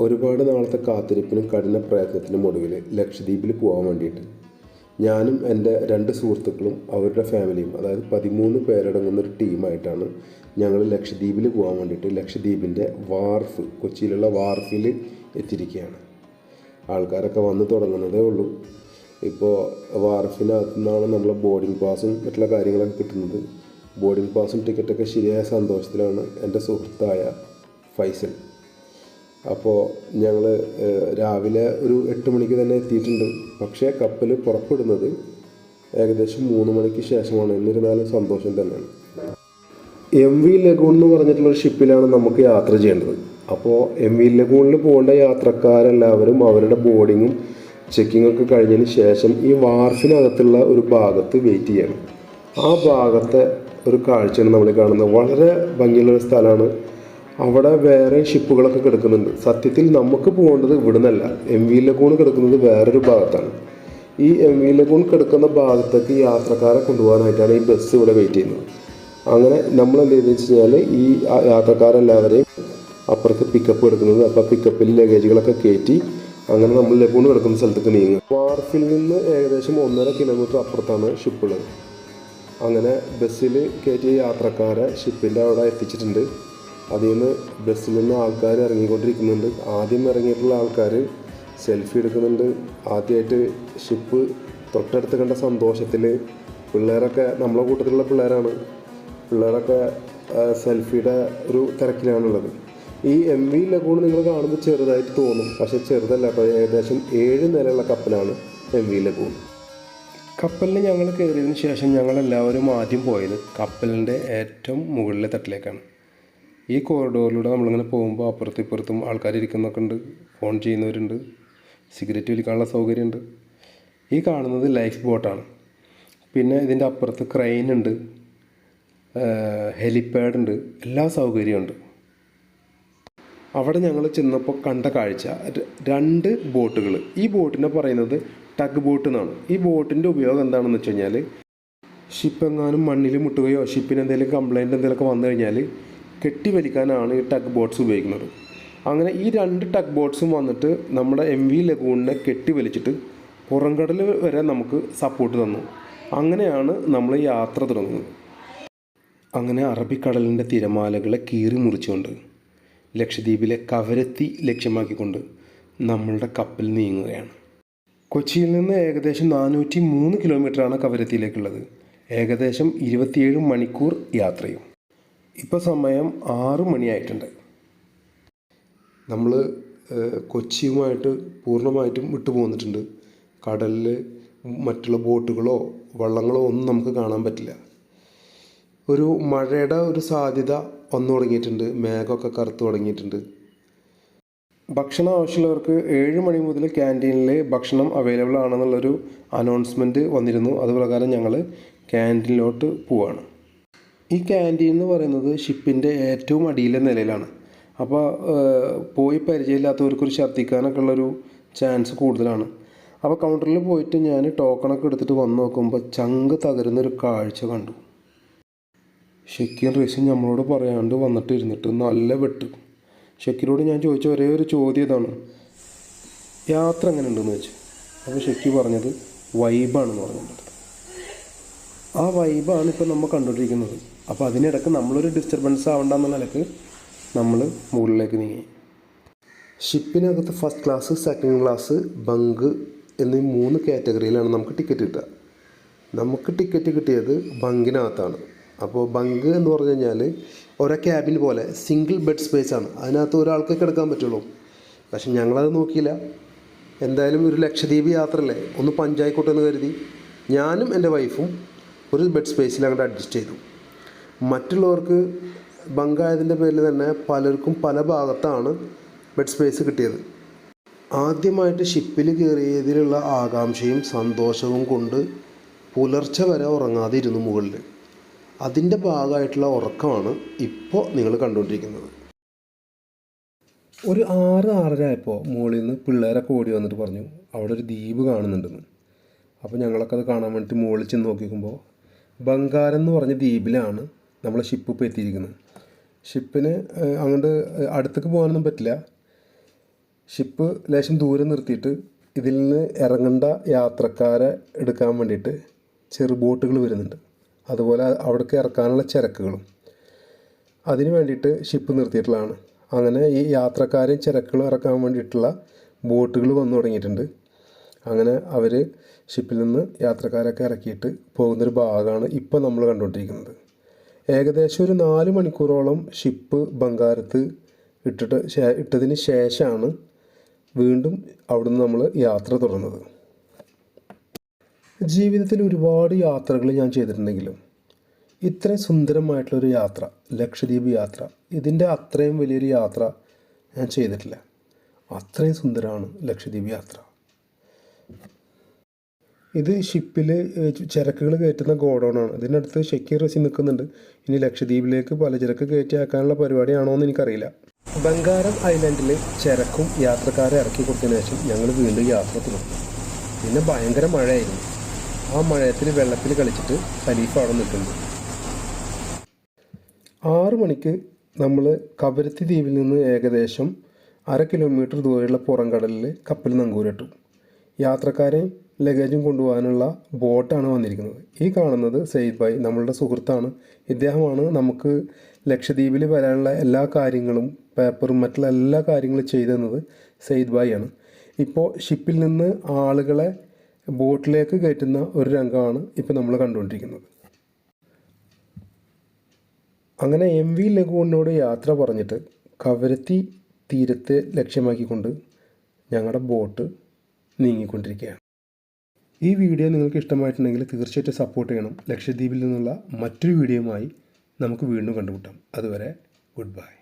ഒരുപാട് നാളത്തെ കാത്തിരിപ്പിനും കഠിന പ്രയത്നത്തിനും ഒടുവിൽ ലക്ഷദ്വീപിൽ പോകാൻ വേണ്ടിയിട്ട് ഞാനും എന്റെ രണ്ട് സുഹൃത്തുക്കളും അവരുടെ ഫാമിലിയും അതായത് പതിമൂന്ന് പേരടങ്ങുന്ന ഒരു ടീമായിട്ടാണ് ഞങ്ങൾ ലക്ഷദ്വീപിൽ പോകാൻ വേണ്ടിയിട്ട് ലക്ഷദ്വീപിന്റെ വാർഫ് കൊച്ചിയിലുള്ള വാർഫിൽ എത്തിയിരിക്കുകയാണ്. ആൾക്കാരൊക്കെ വന്ന് തുടങ്ങുന്നതേ ഉള്ളൂ. ഇപ്പോൾ വാർഫിനകത്തു നിന്നാണ് നമ്മൾ ബോർഡിംഗ് പാസും മറ്റുള്ള കാര്യങ്ങളൊക്കെ കിട്ടുന്നത്. ബോർഡിംഗ് പാസും ടിക്കറ്റൊക്കെ ശരിയായ സന്തോഷത്തിലാണ് എന്റെ സുഹൃത്തായ ഫൈസൽ. അപ്പോൾ ഞങ്ങൾ രാവിലെ ഒരു എട്ട് മണിക്ക് തന്നെ എത്തിയിട്ടുണ്ട്. പക്ഷേ കപ്പൽ പുറപ്പെടുന്നത് ഏകദേശം മൂന്ന് മണിക്ക് ശേഷമാണ്. എന്നിരുന്നാലും സന്തോഷം തന്നെയാണ്. എം വി ലഗൂൺ എന്ന് പറഞ്ഞിട്ടുള്ള ഒരു ഷിപ്പിലാണ് നമുക്ക് യാത്ര ചെയ്യേണ്ടത്. അപ്പോൾ എം വി ലഗൂണിൽ പോകേണ്ട യാത്രക്കാരെല്ലാവരും അവരുടെ ബോർഡിങ്ങും ചെക്കിങ്ങൊക്കെ കഴിഞ്ഞതിന് ശേഷം ഈ വാർഫിനകത്തുള്ള ഒരു ഭാഗത്ത് വെയിറ്റ് ചെയ്യണം. ആ ഭാഗത്തെ ഒരു കാഴ്ചയാണ് നമ്മൾ കാണുന്നത്. വളരെ ഭംഗിയുള്ള ഒരു സ്ഥലമാണ് അവിടെ വേറെ ഷിപ്പുകളൊക്കെ കിടക്കുന്നുണ്ട്. സത്യത്തിൽ നമുക്ക് പോകേണ്ടത് ഇവിടുന്നല്ല. എം വി ലഗൂൺ കിടക്കുന്നത് വേറൊരു ഭാഗത്താണ്. ഈ എം വി ലഗൂൺ കിടക്കുന്ന ഭാഗത്തേക്ക് യാത്രക്കാരെ കൊണ്ടുപോകാനായിട്ടാണ് ഈ ബസ് ഇവിടെ വെയിറ്റ് ചെയ്യുന്നത്. അങ്ങനെ നമ്മൾ എന്ത് ചെയ്തെന്ന് വെച്ച് കഴിഞ്ഞാൽ ഈ യാത്രക്കാരെല്ലാവരെയും അപ്പുറത്ത് പിക്കപ്പ് എടുക്കുന്നത് അപ്പോൾ പിക്കപ്പിൽ ലഗേജുകളൊക്കെ കയറ്റി അങ്ങനെ നമ്മൾ ലഗൂൺ കിടക്കുന്ന സ്ഥലത്തേക്ക് നീങ്ങും വാർഫിൽ നിന്ന് ഏകദേശം ഒന്നര കിലോമീറ്റർ അപ്പുറത്താണ് ഷിപ്പുള്ളത് അങ്ങനെ ബസ്സിൽ കയറ്റിയ യാത്രക്കാരെ ഷിപ്പിന്റെ അവിടെ എത്തിച്ചിട്ടുണ്ട്. അതിൽ നിന്ന് ബസ്സിൽ നിന്ന് ആൾക്കാർ ഇറങ്ങിക്കൊണ്ടിരിക്കുന്നുണ്ട്. ആദ്യം ഇറങ്ങിയിട്ടുള്ള ആൾക്കാർ സെൽഫി എടുക്കുന്നുണ്ട്. ആദ്യമായിട്ട് ഷിപ്പ് തൊട്ടടുത്ത് കണ്ട സന്തോഷത്തിൽ പിള്ളേരൊക്കെ നമ്മളെ കൂട്ടത്തിലുള്ള പിള്ളേരാണ്. പിള്ളേരൊക്കെ സെൽഫിയുടെ ഒരു തിരക്കിലാണുള്ളത്. ഈ എം വി ലഗൂൺ നിങ്ങൾ കാണുമ്പോൾ ചെറുതായിട്ട് തോന്നും. പക്ഷേ ചെറുതല്ല കേട്ടോ. ഏകദേശം ഏഴ് നിലയുള്ള കപ്പലാണ് എം വി ലഗൂൺ കപ്പലിൽ ഞങ്ങൾ കയറിയതിന് ശേഷം ഞങ്ങളെല്ലാവരും ആദ്യം പോയത് കപ്പലിന്റെ ഏറ്റവും മുകളിലെ തട്ടിലേക്കാണ്. ഈ കോറിഡോറിലൂടെ നമ്മളിങ്ങനെ പോകുമ്പോൾ അപ്പുറത്തും ഇപ്പുറത്തും ആൾക്കാർ ഇരിക്കുന്നൊക്കെ ഉണ്ട്. ഫോൺ ചെയ്യുന്നവരുണ്ട്. സിഗരറ്റ് വലിക്കാനുള്ള സൗകര്യമുണ്ട്. ഈ കാണുന്നത് ലൈഫ് ബോട്ടാണ് പിന്നെ ഇതിന്റെ അപ്പുറത്ത് ക്രെയിൻ ഉണ്ട്. ഹെലിപ്പാഡ് ഉണ്ട്. എല്ലാ സൗകര്യമുണ്ട് അവിടെ ഞങ്ങൾ ചെന്നപ്പോൾ കണ്ട കാഴ്ച. രണ്ട് ബോട്ടുകൾ ഈ ബോട്ടിനെ പറയുന്നത് ടഗ് ബോട്ട് എന്നാണ്. ഈ ബോട്ടിന്റെ ഉപയോഗം എന്താണെന്ന് വെച്ച് കഴിഞ്ഞാൽ ഷിപ്പ് എങ്ങാനും മണ്ണിൽ മുട്ടുകയോ ഷിപ്പിന് എന്തെങ്കിലും കംപ്ലൈന്റ് എന്തെങ്കിലുമൊക്കെ വന്നു കഴിഞ്ഞാൽ കെട്ടിവലിക്കാനാണ് ഈ ടഗ് ബോട്ട്സ് ഉപയോഗിക്കുന്നത്. അങ്ങനെ ഈ രണ്ട് ടഗ് ബോട്ട്സും വന്നിട്ട് നമ്മുടെ എം വി ലഗൂണിനെ കെട്ടിവലിച്ചിട്ട് പുറംകടൽ വരെ നമുക്ക് സപ്പോർട്ട് തന്നു. അങ്ങനെയാണ് നമ്മൾ യാത്ര തുടങ്ങുന്നത്. അങ്ങനെ അറബിക്കടലിന്റെ തിരമാലകളെ കീറി മുറിച്ചുകൊണ്ട് ലക്ഷദ്വീപിലെ കവരത്തി ലക്ഷ്യമാക്കിക്കൊണ്ട് നമ്മളുടെ കപ്പൽ നീങ്ങുകയാണ്. കൊച്ചിയിൽ നിന്ന് ഏകദേശം നാനൂറ്റി മൂന്ന് കിലോമീറ്ററാണ് കവരത്തിയിലേക്കുള്ളത്. ഏകദേശം ഇരുപത്തിയേഴ് മണിക്കൂർ യാത്രയും. ഇപ്പോൾ സമയം ആറു മണിയായിട്ടുണ്ട്. നമ്മൾ കൊച്ചിയുമായിട്ട് പൂർണമായിട്ടും വിട്ടു പോന്നിട്ടുണ്ട് കടലിൽ മറ്റുള്ള ബോട്ടുകളോ വള്ളങ്ങളോ ഒന്നും നമുക്ക് കാണാൻ പറ്റില്ല. ഒരു മഴയുടെ ഒരു സാധ്യത വന്നു തുടങ്ങിയിട്ടുണ്ട്. മേഘമൊക്കെ കറുത്ത് തുടങ്ങിയിട്ടുണ്ട്. ഭക്ഷണം ആവശ്യമുള്ളവർക്ക് ഏഴ് മണി മുതൽ ക്യാന്റീനിൽ ഭക്ഷണം അവൈലബിൾ ആണെന്നുള്ളൊരു അനൗൺസ്മെന്റ് വന്നിരുന്നു. അതുപ്രകാരം ഞങ്ങൾ ക്യാന്റീനിലോട്ട് പോവാണ്. ഈ ക്യാന്റീൻ എന്ന് പറയുന്നത് ഷിപ്പിന്റെ ഏറ്റവും അടിയിലെ നിലയിലാണ്. അപ്പോൾ പോയി പരിചയമില്ലാത്തവർക്ക് ഒരു ഛർദ്ദിക്കാനൊക്കെ ഉള്ളൊരു ചാൻസ് കൂടുതലാണ് അപ്പോൾ കൗണ്ടറിൽ പോയിട്ട് ഞാൻ ടോക്കണൊക്കെ എടുത്തിട്ട് വന്ന് നോക്കുമ്പോൾ ചങ്ക് തകരുന്നൊരു കാഴ്ച കണ്ടു. ഷക്കീർ റഷീൻ നമ്മളോട് പറയാണ്ട് വന്നിട്ട് ഇരുന്നിട്ട് നല്ല വെട്ട്. ഷക്കീറോട് ഞാൻ ചോദിച്ച ഒരേ ഒരു ചോദ്യം ഇതാണ്. യാത്ര എങ്ങനെ ഉണ്ടെന്ന് വെച്ചു അപ്പോൾ ഷക്കി പറഞ്ഞത് വൈബാണെന്ന് പറഞ്ഞിട്ടുണ്ട്. ആ വൈബാണ് ഇപ്പോൾ നമ്മൾ കണ്ടുകൊണ്ടിരിക്കുന്നത്. അപ്പോൾ അതിനിടക്ക് നമ്മളൊരു ഡിസ്റ്റർബൻസ് ആവണ്ടെന്ന നിലയ്ക്ക് നമ്മൾ മുകളിലേക്ക് നീങ്ങി. ഷിപ്പിനകത്ത് first class second class bunk എന്നീ മൂന്ന് കാറ്റഗറിയിലാണ് നമുക്ക് ടിക്കറ്റ് കിട്ടുക. നമുക്ക് ടിക്കറ്റ് കിട്ടിയത് ബങ്കിനകത്താണ് അപ്പോൾ ബങ്ക് എന്ന് പറഞ്ഞു കഴിഞ്ഞാൽ ഒരേ ക്യാബിൻ പോലെ സിംഗിൾ ബെഡ് സ്പേസ് ആണ്. അതിനകത്ത് ഒരാൾക്ക് കിടക്കാൻ പറ്റുള്ളൂ. പക്ഷെ ഞങ്ങളത് നോക്കിയില്ല. എന്തായാലും ഒരു ലക്ഷദ്വീപ് യാത്രയല്ലേ? ഒന്ന് പഞ്ചായിക്കോട്ടെ എന്ന് കരുതി. ഞാനും എന്റെ വൈഫും ഒരു ബെഡ് സ്പേസിൽ അങ്ങോട്ട് അഡ്ജസ്റ്റ് ചെയ്തു. മറ്റുള്ളവർക്ക് ബങ്കായതിന്റെ പേരിൽ തന്നെ പലർക്കും പല ഭാഗത്താണ് ബെഡ് സ്പേസ് കിട്ടിയത്. ആദ്യമായിട്ട് ഷിപ്പിൽ കയറിയതിലുള്ള ആകാംക്ഷയും സന്തോഷവും കൊണ്ട് പുലർച്ചെ വരെ ഉറങ്ങാതെ ഇരുന്നു മുകളിൽ. അതിന്റെ ഭാഗമായിട്ടുള്ള ഉറക്കമാണ് ഇപ്പോൾ നിങ്ങൾ കണ്ടുകൊണ്ടിരിക്കുന്നത്. ഒരു ആറ് ആറര ആയപ്പോൾ മുകളിൽ നിന്ന് പിള്ളേരൊക്കെ ഓടി വന്നിട്ട് പറഞ്ഞു അവിടെ ഒരു ദ്വീപ് കാണുന്നുണ്ടെന്ന്. അപ്പോൾ ഞങ്ങളൊക്കെ അത് കാണാൻ വേണ്ടിയിട്ട് മുകളിൽ ചെന്ന് നോക്കിക്കുമ്പോൾ ബംഗാരം എന്ന് പറഞ്ഞ ദ്വീപിലാണ് നമ്മളെ ഷിപ്പ് ഇപ്പോൾ എത്തിയിരിക്കുന്നത് ഷിപ്പിന് അങ്ങോട്ട് അടുത്തേക്ക് പോകാനൊന്നും പറ്റില്ല. ഷിപ്പ് ലേശം ദൂരെ നിർത്തിയിട്ട് ഇതിൽ നിന്ന് ഇറങ്ങേണ്ട യാത്രക്കാരെ എടുക്കാൻ വേണ്ടിയിട്ട് ചെറു ബോട്ടുകൾ വരുന്നുണ്ട്. അതുപോലെ അവിടേക്ക് ഇറക്കാനുള്ള ചരക്കുകളും. അതിന് വേണ്ടിയിട്ട് ഷിപ്പ് നിർത്തിയിട്ടുള്ളതാണ്. അങ്ങനെ ഈ യാത്രക്കാരെയും ചരക്കുകളും ഇറക്കാൻ വേണ്ടിയിട്ടുള്ള ബോട്ടുകൾ വന്നു തുടങ്ങിയിട്ടുണ്ട്. അങ്ങനെ അവർ ഷിപ്പിൽ നിന്ന് യാത്രക്കാരൊക്കെ ഇറക്കിയിട്ട് പോകുന്നൊരു ഭാഗമാണ് ഇപ്പോൾ നമ്മൾ കണ്ടുകൊണ്ടിരിക്കുന്നത്. ഏകദേശം ഒരു നാല് മണിക്കൂറോളം ഷിപ്പ് ബംഗാരത്ത് ഇട്ടിട്ട് ഇട്ടതിന് ശേഷമാണ് വീണ്ടും അവിടുന്ന് നമ്മൾ യാത്ര തുടർന്നത്. ജീവിതത്തിൽ ഒരുപാട് യാത്രകൾ ഞാൻ ചെയ്തിട്ടുണ്ടെങ്കിലും ഇത്രയും സുന്ദരമായിട്ടുള്ളൊരു യാത്ര ലക്ഷദ്വീപ് യാത്ര ഇതിന്റെ അത്രയും വലിയൊരു യാത്ര ഞാൻ ചെയ്തിട്ടില്ല. അത്രയും സുന്ദരമാണ് ലക്ഷദ്വീപ് യാത്ര. ഇത് ഷിപ്പിൽ ചരക്കുകൾ കയറ്റുന്ന ഗോഡൗണാണ് ഇതിനടുത്ത് ഷെക്കീർ റസി നിൽക്കുന്നുണ്ട്. ഇനി ലക്ഷദ്വീപിലേക്ക് പലചരക്ക് കയറ്റി ആക്കാനുള്ള പരിപാടിയാണോ എന്ന് എനിക്കറിയില്ല. ബംഗാരം ഐലൻഡിൽ ചരക്കും യാത്രക്കാരെ ഇറക്കി കൊടുത്തതിന് ശേഷം ഞങ്ങൾ വീണ്ടും യാത്ര തുടർന്നു പിന്നെ ഭയങ്കര മഴയായിരുന്നു. ആ മഴയത്തിൽ വെള്ളത്തിൽ കളിച്ചിട്ട് ഖലീഫ അവിടെ നിൽക്കുന്നു ആറു മണിക്ക് നമ്മൾ കവരത്തി ദ്വീപിൽ നിന്ന് ഏകദേശം അര കിലോമീറ്റർ ദൂരെയുള്ള പുറംകടലിൽ കപ്പൽ നങ്കൂരിട്ടു. യാത്രക്കാരെയും ലഗേജും കൊണ്ടുപോകാനുള്ള ബോട്ടാണ് വന്നിരിക്കുന്നത്. ഈ കാണുന്നത് സെയ്ദ് ഭായ് നമ്മളുടെ സുഹൃത്താണ്. ഇദ്ദേഹമാണ് നമുക്ക് ലക്ഷദ്വീപിൽ വരാനുള്ള എല്ലാ കാര്യങ്ങളും പേപ്പറും മറ്റുള്ള എല്ലാ കാര്യങ്ങളും ചെയ്തു തന്നത് സെയ്ദ് ഭായ് ആണ്. ഇപ്പോൾ ഷിപ്പിൽ നിന്ന് ആളുകളെ ബോട്ടിലേക്ക് കയറ്റുന്ന ഒരു രംഗമാണ് ഇപ്പോൾ നമ്മൾ കണ്ടുകൊണ്ടിരിക്കുന്നത്. അങ്ങനെ എം വി ലഘുവിനോട് യാത്ര പറഞ്ഞിട്ട് കവരത്തി തീരത്തെ ലക്ഷ്യമാക്കിക്കൊണ്ട് ഞങ്ങളുടെ ബോട്ട് നീങ്ങിക്കൊണ്ടിരിക്കുകയാണ്. ഈ വീഡിയോ നിങ്ങൾക്ക് ഇഷ്ടമായിട്ടുണ്ടെങ്കിൽ തീർച്ചയായിട്ടും സപ്പോർട്ട് ചെയ്യണം. ലക്ഷദ്വീപിൽ നിന്നുള്ള മറ്റൊരു വീഡിയോയുമായി നമുക്ക് വീണ്ടും കണ്ടുമുട്ടാം. അതുവരെ ഗുഡ് ബൈ